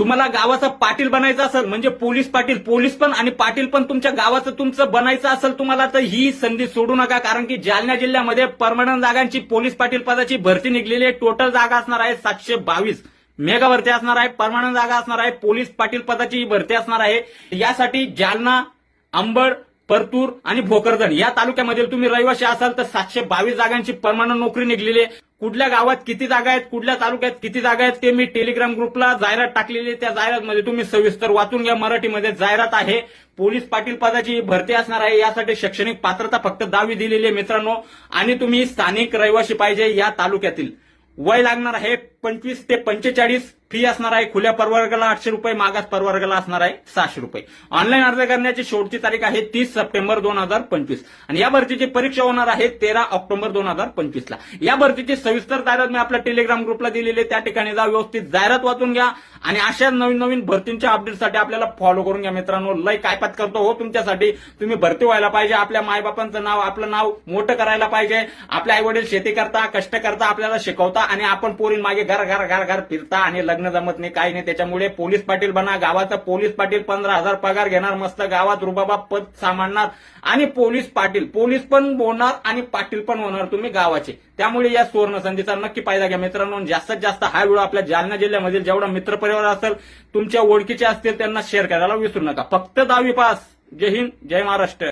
तुम्हाला गावाचा पाटील बनायचं असेल म्हणजे पोलीस पाटील पोलीस पण आणि पाटील पण तुमच्या गावाचं तुमचं बनायचं असेल तुम्हाला तर ही संधी सोडू नका कारण की जालना जिल्ह्यामध्ये परमनंट जागांची पोलीस पाटील पदाची भरती निघलेली आहे. टोटल जागा असणार आहे सातशे बावीस. मेगा भरती असणार आहे परमनंट जागा असणार आहे पोलीस पाटील पदाची ही भरती असणार आहे. यासाठी जालना अंबड परतूर आणि भोकरदन. या तालुक्यामधील तुम्ही रहिवासी असाल तर सातशे बावीस जागांची परमानंट नोकरी निघलेली आहे. कुठल्या गावात किती जागा आहेत कुठल्या तालुक्यात किती जागा आहेत ते मी टेलिग्राम ग्रुपला जाहिरात टाकलेली आहे. त्या जाहिरातमध्ये तुम्ही सविस्तर वाचून घ्या. मराठीमध्ये जाहिरात आहे. पोलीस पाटील पदाची भरती असणार आहे. यासाठी शैक्षणिक पात्रता फक्त दहावी दिलेली आहे मित्रांनो. आणि तुम्ही स्थानिक रहिवासी पाहिजे या तालुक्यातील. वय लागणार आहे पंचवीस ते पंचेचाळीस. फी असणार आहे खुल्या प्रवर्गाला आठशे रुपये मागास प्रवर्गाला असणार आहे सहाशे रुपये. ऑनलाईन अर्ज करण्याची शेवटची तारीख आहे तीस सप्टेंबर दोन हजार पंचवीस. आणि या भरतीची परीक्षा होणार आहे तेरा ऑक्टोबर दोन हजार पंचवीसला. या भरतीची सविस्तर जाहिरात मी आपल्या टेलिग्राम ग्रुपला दिलेली त्या ठिकाणी जा व्यवस्थित जाहिरात वाचून घ्या. आणि अशा नवीन नवीन भरतींच्या अपडेटसाठी आपल्याला फॉलो करून घ्या मित्रांनो. लय काय पात करतो हो तुमच्यासाठी. तुम्ही भरती व्हायला पाहिजे. आपल्या मायबापांचं नाव आपलं नाव मोठं करायला पाहिजे. आपले आई वडील शेती करता कष्ट करता आपल्याला शिकवता आणि आपण पोरीन मागे घर घर घर घर फिरता आणि लग्न जमत नाही काही नाही. त्याच्यामुळे पोलीस पाटील बना गावाचा पोलीस पाटील पंधरा हजार पगार घेणार मस्त. गावात रुबाबा पद सांभाळणार आणि पोलीस पाटील. पोलीस पण बोलणार आणि पाटील पण होणार तुम्ही गावाचे. त्यामुळे या सुवर्ण संधीचा नक्की फायदा घ्या मित्रांनो. जास्तीत जास्त हा व्हिडिओ आपल्या जालना जिल्ह्यामधील जेवढा परिवार असेल तुमच्या ओळखीचे असतील त्यांना शेअर करायला विसरू नका. फक्त दहावी पास. जय हिंद जय महाराष्ट्र.